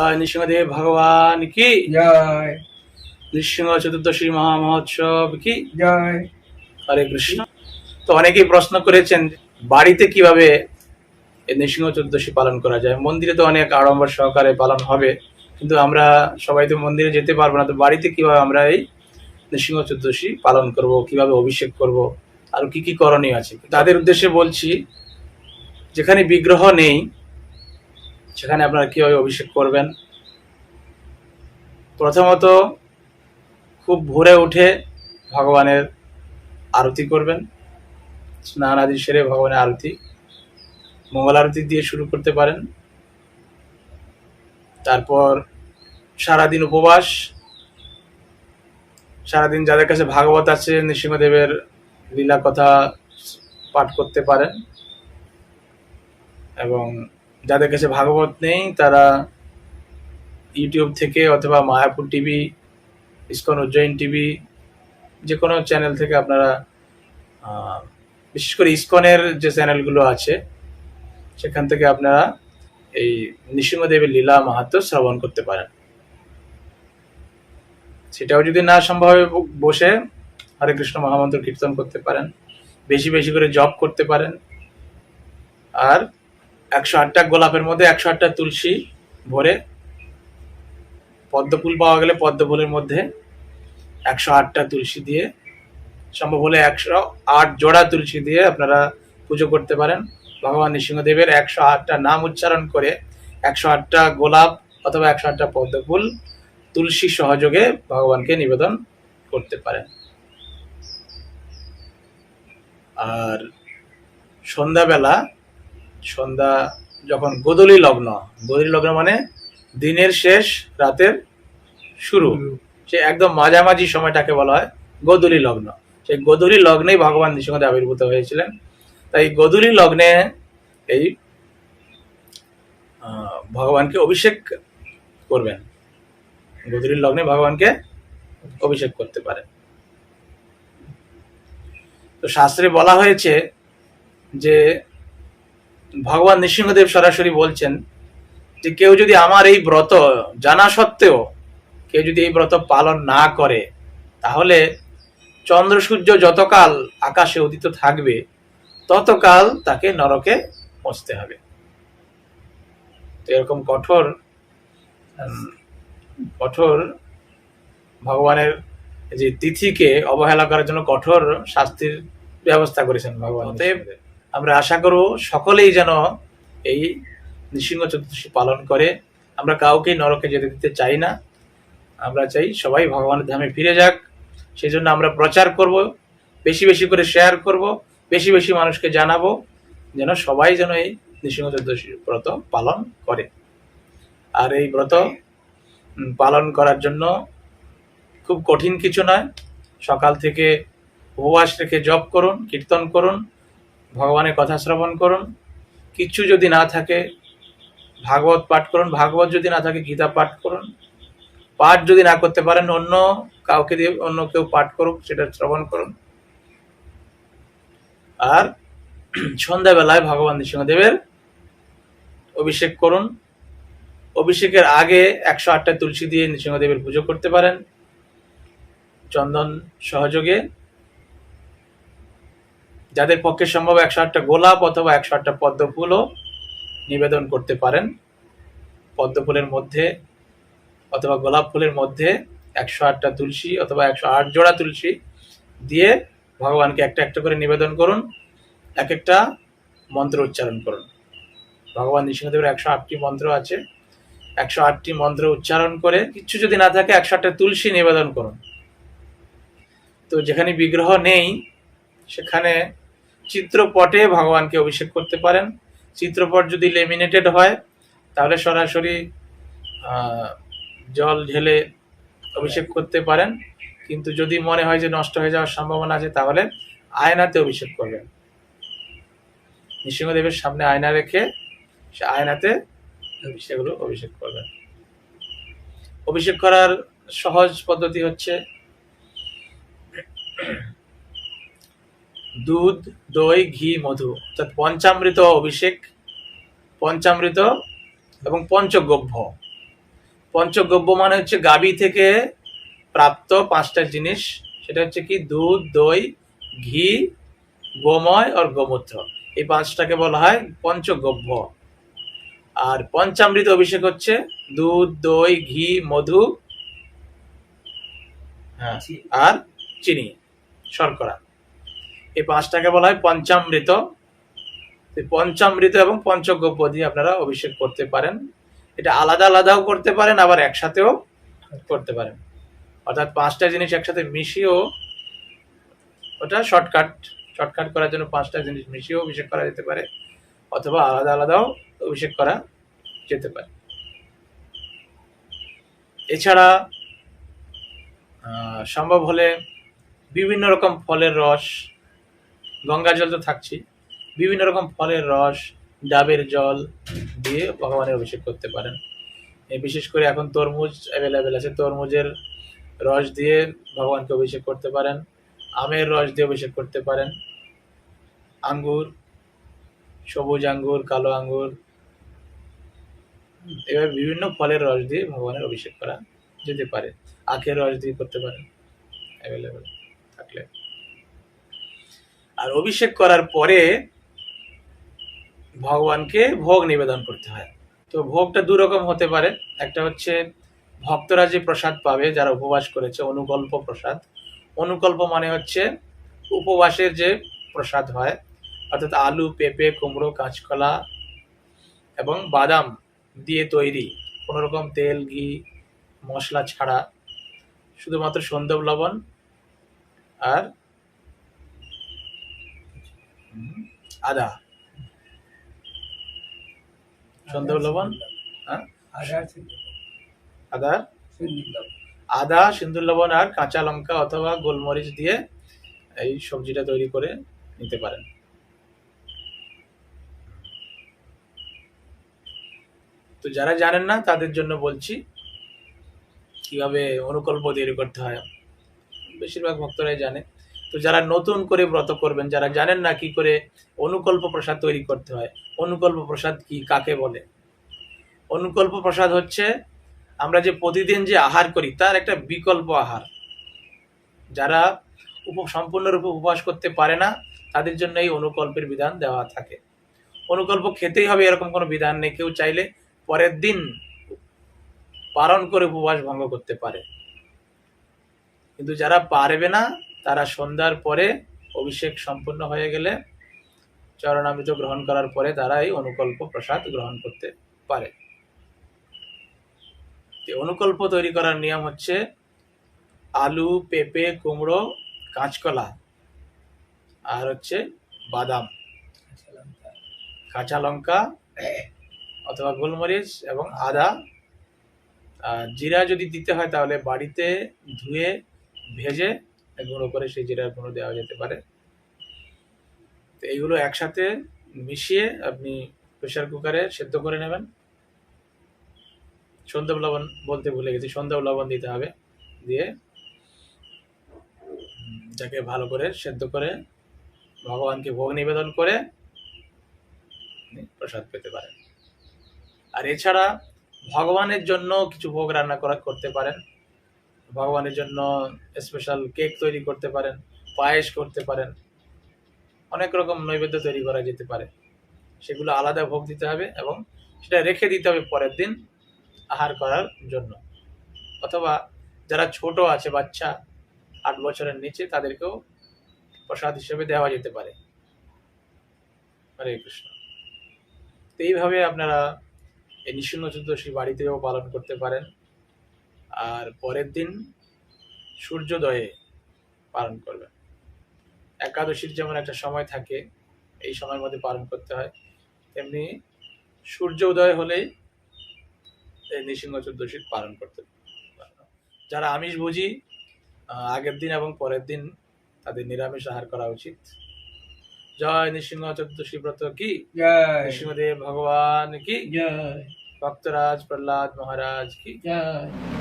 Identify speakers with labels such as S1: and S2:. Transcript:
S1: জয় নৃসিংহদেব ভগবান কি?
S2: জয়।
S1: নৃসিংহ চতুর্দশী মহামহোৎসব কি?
S2: জয়।
S1: হরে কৃষ্ণ। তো অনেকেই প্রশ্ন করেছেন বাড়িতে কীভাবে নৃসিংহ চতুর্দশী পালন করা যায়? মন্দিরে তো অনেক আড়ম্বর সহকারে পালন হবে কিন্তু আমরা সবাই তো মন্দিরে যেতে পারব না তো বাড়িতে কীভাবে আমরা এই নৃসিংহ চতুর্দশী পালন করব কীভাবে অভিষেক করব আর কি কি করণীয় আছে? তাদের উদ্দেশ্যে বলছি যেখানে বিগ্রহ নেই সেখানে আপনারা কীভাবে অভিষেক করবেন? প্রথমত খুব ভোরে উঠে ভগবানের আরতি করবেন। স্নান আদি সেরে ভগবানের আরতি, মঙ্গল আরতি দিয়ে শুরু করতে পারেন। তারপর সারাদিন উপবাস। সারাদিন যাদের কাছে ভাগবত আছে, নৃসিংহদেবের লীলা কথা পাঠ করতে পারেন। এবং যাদের কাছে ভাগবত নেই, তারা ইউটিউব থেকে অথবা Mayapur TV, ISKCON Ujjain TV যে কোনো চ্যানেল থেকে আপনারা বিশেষ করে ইস্কনের যে চ্যানেলগুলো আছে, সেখান থেকে আপনারা এই নৃসিংহদেবের লীলা মাহাত্ম শ্রবণ করতে পারেন। সেটাও যদি না সম্ভব বসে হরে কৃষ্ণ মহামন্ত্র কীর্তন করতে পারেন, বেশি বেশি করে জপ করতে পারেন। আর একশো আটটা গোলাপের মধ্যে একশো আটটা তুলসী ভরে পদ্ম ফুল পাওয়া গেলে পদ্ম ফুলের মধ্যে একশো আটটা তুলসী দিয়ে, সম্ভব হলে একশো আট জোড়া তুলসী দিয়ে আপনারা পুজো করতে পারেন। ভগবান নৃসিংহদেবের একশো আটটা নাম উচ্চারণ করে একশো আটটা গোলাপ অথবা একশো আটটা পদ্ম ফুল তুলসী সহযোগে ভগবানকে নিবেদন করতে পারেন। আর সন্ধ্যাবেলা সন্ধ্যা যখন গোদলি লগ্ন গোদলি লগ্ন মানে দিনের শেষ রাতের শুরু। সে একদম মাঝামাঝি সময়টাকে বলা হয় গোধূলি লগ্ন। সেই গোধূলি লগ্নেই ভগবান নৃসিংহদেব আবির্ভূত হয়েছিলেন। তাই গোধূলি লগ্নে এই ভগবানকে অভিষেক করবেন। গোধূলি লগ্নে ভগবানকে অভিষেক করতে পারেন। তো শাস্ত্রে বলা হয়েছে যে ভগবান নৃসিংহদেব সরাসরি বলছেন যে কেউ যদি আমার এই ব্রত জানা সত্ত্বেও কেউ যদি এই ব্রত পালন না করে তাহলে চন্দ্র সূর্য যতকাল আকাশে উদিত থাকবে ততকাল তাকে নরকে পৌঁছতে হবে। তো এরকম কঠোর কঠোর ভগবানের যে তিথিকে অবহেলা করার জন্য কঠোর শাস্তির ব্যবস্থা করেছেন ভগবান অতএব আমরা আশা করব সকলেই যেন এই নৃসিংহ চতুর্দশী পালন করে। আমরা কাউকেই নরকে যেতে দিতে চাই না। আমরা চাই সবাই ভগবানের ধামে ফিরে যাক। সেই জন্য আমরা প্রচার করব, বেশি বেশি করে শেয়ার করব, বেশি বেশি মানুষকে জানাব, যেন সবাই যেন এই নৃসিংহ চতুর্দশী ব্রত পালন করে। আর এই ব্রত পালন করার জন্য খুব কঠিন কিছু নয়। সকাল থেকে উপবাস রেখে জপ করুন, কীর্তন করুন ভগবানের কথা শ্রবণ করুন। কিচ্ছু যদি না থাকে, ভাগবত পাঠ করুন। ভাগবত যদি না থাকে, গীতা পাঠ করুন। পাঠ যদি না করতে পারেন, অন্য কাউকে দিয়ে, অন্য কেউ পাঠ করুক, সেটা শ্রবণ করুন। আর সন্ধ্যাবেলায় ভগবান নৃসিংহদেবের অভিষেক করুন। অভিষেকের আগে একশো আটটা তুলসী দিয়ে নৃসিংহদেবের পুজো করতে পারেন। চন্দন সহযোগে। যাদের পক্ষে সম্ভব একশো আটটা গোলাপ অথবা একশো আটটা পদ্ম ফুলও নিবেদন করতে পারেন। পদ্ম ফুলের মধ্যে অথবা গোলাপ ফুলের মধ্যে একশো আটটা তুলসী অথবা একশো আট জোড়া তুলসী দিয়ে ভগবানকে একটা একটা করে নিবেদন করুন, এক একটা মন্ত্র উচ্চারণ করুন। ভগবান নৃসিংহদেবের একশো আটটি মন্ত্র আছে। একশো আটটি মন্ত্র উচ্চারণ করে কিছু যদি না থাকে একশো আটটা তুলসী নিবেদন করুন। তো যেখানে বিগ্রহ নেই, সেখানে চিত্রপটে ভগবানকে অভিষেক করতে পারেন। চিত্রপট যদি লেমিনেটেড হয়, তাহলে সরাসরি জল ঢেলে অভিষেক করতে পারেন। কিন্তু যদি মনে হয় যে নষ্ট হয়ে যাওয়ার সম্ভাবনা আছে, তাহলে আয়নাতে অভিষেক করবেন। নৃসিংহদেবের সামনে আয়না রেখে সে আয়নাতে সেগুলো অভিষেক করবেন। অভিষেক করার সহজ পদ্ধতি হচ্ছে দুধ, দই, ঘি, মধু। অর্থাৎ পঞ্চামৃত অভিষেক, পঞ্চামৃত এবং পঞ্চগভ্য পঞ্চগব্য মানে হচ্ছে গাবি থেকে প্রাপ্ত পাঁচটা জিনিস। সেটা হচ্ছে কি? দুধ, দই, ঘি, গোময় আর গোমূত্র। এই পাঁচটাকে বলা হয় পঞ্চগব্য। আর পঞ্চামৃত অভিষেক হচ্ছে দুধ, দই, ঘি, মধু হ্যাঁ আর চিনি, শর্করা। এই পাঁচটাকে বলা হয় পঞ্চামৃত। পঞ্চামৃত এবং পঞ্চগব্য দিয়ে আপনারা অভিষেক করতে পারেন। এটা আলাদা আলাদাও করতে পারেন, আবার একসাথেও করতে পারেন। অর্থাৎ পাঁচটা জিনিস একসাথে মিশিয়েও ওটা শর্টকাট শর্টকাট করার জন্য পাঁচটা জিনিস মিশিয়েও অভিষেক করা যেতে পারে, অথবা আলাদা আলাদাও অভিষেক করা যেতে পারে। এছাড়া সম্ভব হলে বিভিন্ন রকম ফলের রস গঙ্গা জল তো থাকছি বিভিন্ন রকম ফলের রস, ডাবের জল দিয়ে ভগবানের অভিষেক করতে পারেন। বিশেষ করে এখন তরমুজ অ্যাভেলেবেল আছে। তরমুজের রস দিয়ে ভগবানকে অভিষেক করতে পারেন। আমের রস দিয়ে অভিষেক করতে পারেন। আঙ্গুর, সবুজ আঙ্গুর, কালো আঙ্গুর, এভাবে বিভিন্ন ফলের রস দিয়ে ভগবানের অভিষেক করা যেতে পারে। আখের রস দিয়ে করতে পারেন। অ্যাভেলেবেল থাকলে। আর অভিষেক করার পরে ভগবানকে ভোগ নিবেদন করতে হয়। তো ভোগটা দু রকম হতে পারে। একটা হচ্ছে ভক্তরা যে প্রসাদ পাবে, যারা উপবাস করেছে, অনুকল্প প্রসাদ। অনুকল্প মানে হচ্ছে উপবাসের যে প্রসাদ হয়, অর্থাৎ আলু, পেঁপে, কুমড়ো, কাঁচকলা এবং বাদাম দিয়ে তৈরি। কোনো রকম তেল, ঘি, মশলা ছাড়া। শুধুমাত্র সন্দব লবণ আর আদা। সন্দব লবণ? হ্যাঁ? আদা আদা সিন্দুর লবণ আর কাঁচা লঙ্কা অথবা গোলমরিচ দিয়ে এই সবজিটা তৈরি করে নিতে পারেন। তো যারা জানেন না তাদের জন্য বলছি কীভাবে অনুকল্প তৈরি করতে হয়। বেশিরভাগ ভক্তরাই জানে। তো যারা নতুন করে ব্রত করবেন, যারা জানেন না কি করে অনুকল্প প্রসাদ তৈরি করতে হয়, অনুকল্প প্রসাদ কি, কাকে বলে? অনুকল্প প্রসাদ হচ্ছে আমরা যে প্রতিদিন যে আহার করি, তার একটা বিকল্প আহার। যারা উপ, সম্পূর্ণরূপে উপবাস করতে পারে না, তাদের জন্য এই অনুকল্পের বিধান দেওয়া থাকে। অনুকল্প খেতেই হবে এরকম কোনো বিধান নেই, কেউ চাইলে পরের দিন পালন করে উপবাস ভঙ্গ করতে পারে। কিন্তু যারা পারবে না তারা সন্ধ্যার পরে অভিষেক সম্পূর্ণ হয়ে গেলে চরণামৃত গ্রহণ করার পরে তারা এই অনুকল্প প্রসাদ গ্রহণ করতে পারে। অনুকল্প তৈরি করার নিয়ম হচ্ছে আলু, পেঁপে, কুমড়ো, কাঁচকলা আর হচ্ছে বাদাম, কাঁচা লঙ্কা অথবা গোলমরিচ এবং আদা। জিরা যদি দিতে হয় তাহলে বাড়িতে ধুয়ে, ভেজে গুঁড়ো করে সেই জিরার গুঁড়ো দেওয়া যেতে পারে। তো এইগুলো একসাথে মিশিয়ে আপনি প্রেশার কুকারে সেদ্ধ করে নেবেন। সন্দব লবণ বলতে ভুলে গেছি সন্দব লবণ দিতে হবে। দিয়ে যাকে ভালো করে সেদ্ধ করে ভগবানকে ভোগ নিবেদন করে প্রসাদ পেতে পারেন। আর এছাড়া ভগবানের জন্য কিছু ভোগ রান্না করা, করতে পারেন। ভগবানের জন্য স্পেশাল কেক তৈরি করতে পারেন, পায়েস করতে পারেন। অনেক রকম নৈবেদ্য তৈরি করা যেতে পারে। সেগুলো আলাদা ভোগ দিতে হবে এবং সেটা রেখে দিতে হবে পরের দিন আহার করার জন্য। অথবা যারা ছোট আছে, বাচ্চা, আট বছরের নিচে, তাদেরকেও প্রসাদ হিসেবে দেওয়া যেতে পারে। হরে কৃষ্ণ। তো এইভাবে আপনারা এই নৃসিংহ চতুর্দশী বাড়িতেও পালন করতে পারেন। আর পরের দিন সূর্যোদয়ে পালন করবেন একাদশীর যেমন একটা সময় থাকে এই সময়ের মধ্যে পালন করতে হয় তেমনি সূর্য উদয় হলেই এই নৃসিংহ চতুর্দশী পালন করতে যারা আমিষ বুঝি আগের দিন এবং পরের দিন তাদের নিরামিষ আহার করা উচিত। জয় নৃসিংহ চতুর্দশী ব্রত কি? নৃসিংহদেব ভগবান কি? ভক্তরাজ প্রহ্লাদ মহারাজ কি?
S2: জয়।